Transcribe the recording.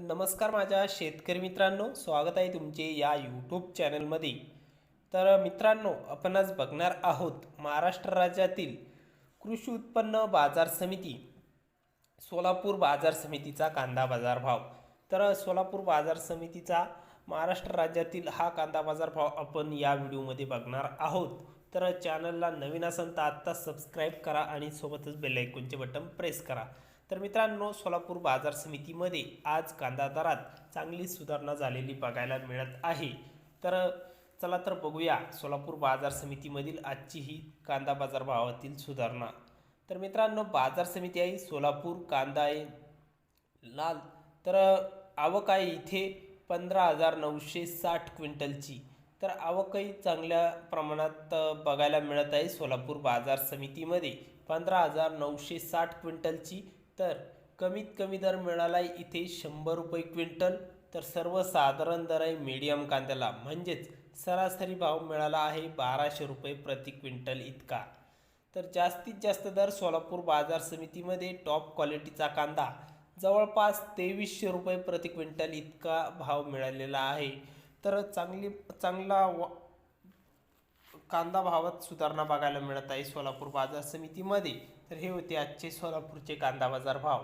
नमस्कार माझ्या शेतकरी मित्रांनो स्वागत आहे तुमचे या यूट्यूब चॅनलमध्ये तर मित्रांनो आपण आज बघणार आहोत महाराष्ट्र राज्यातील कृषी उत्पन्न बाजार समिती सोलापूर बाजार समितीचा कांदा बाजार भाव. तर सोलापूर बाजार समितीचा महाराष्ट्र राज्यातील हा कांदा बाजार भाव आपण या व्हिडिओमध्ये बघणार आहोत. तर चॅनलला नवीन असेल तर आत्ता सबस्क्राईब करा आणि सोबतच बेलायकॉनचे बटन प्रेस करा. तर मित्रांनो सोलापूर बाजार समितीमध्ये आज कांदा दरात चांगली सुधारणा झालेली बघायला मिळत आहे. तर चला तर बघूया सोलापूर बाजार समितीमधील आजची ही कांदा बाजार भावातील सुधारणा. तर मित्रांनो बाजार समिती आहे सोलापूर कांदा आहे लाल. तर आवक आहे इथे पंधरा हजार नऊशे साठ क्विंटलची. तर आवकही चांगल्या प्रमाणात बघायला मिळत आहे सोलापूर बाजार समितीमध्ये. पंधरा हजार नऊशे साठ क्विंटलची तर कमीत कमी दर मिळाला आहे इथे शंभर रुपये क्विंटल. तर सर्वसाधारण दर आहे मीडियम कांद्याला. म्हणजेच सरासरी भाव मिळाला आहे बाराशे रुपये प्रति क्विंटल इतका. तर जास्तीत जास्त दर सोलापूर बाजार समितीमध्ये टॉप क्वालिटीचा कांदा. जवळपास तेवीसशे रुपये प्रति क्विंटल इतका भाव मिळालेला आहे. तर चांगली चांगला कांदा भावात सुधारणा बघायला मिळत आहे सोलापूर बाजार समितीमध्ये. तर हे होते आजचे सोलापूरचे कांदा बाजार भाव.